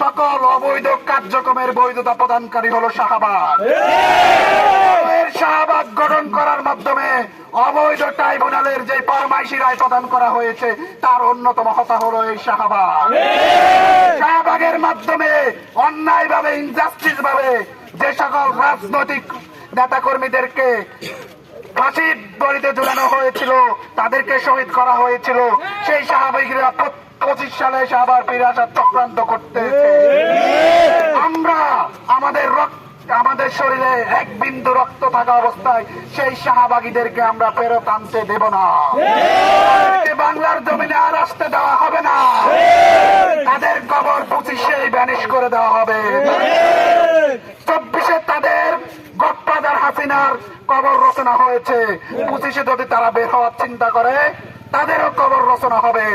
সকল অবৈধ কার্যক্রমের বৈধতা প্রদানকারী হলো শাহবাগ। শাহবাগ গঠন করার মাধ্যমে অবৈধ ট্রাইব্যুনালের যে ফরমাইশি রায় প্রদান করা হয়েছে, তার অন্যতম হতা হলো এই শাহবাগ। শাহবাগের মাধ্যমে অন্যায় ভাবে ইনজাস্টিস ভাবে যে সকল রাজনৈতিক নেতাকর্মীদেরকে ফাঁসির দড়িতে ঝুলানো হয়েছিল, তাদেরকে শহীদ করা হয়েছিল, সেই শাহবাগীরা পঁচিশ সালে এসে আবার ফিরে আসার চক্রান্ত করতেছে। আমরা আমাদের রক্ত, আমাদের শরীরে এক বিন্দু রক্ত থাকা অবস্থায় সেই শাহবাগীদেরকে আমরা ফেরত আনতে দেব না। বাংলার জমিনে আর আসতে দেওয়া হবে না। তাদের কবর পঁচিশেই ব্যানিশ করে দেওয়া হবে। চব্বিশে তাদের গডফাদার হাসিনার কবর রচনা হয়েছে। পঁচিশে যদি তারা বের হওয়ার চিন্তা করে, তাদেরও কবর রচনা হবে।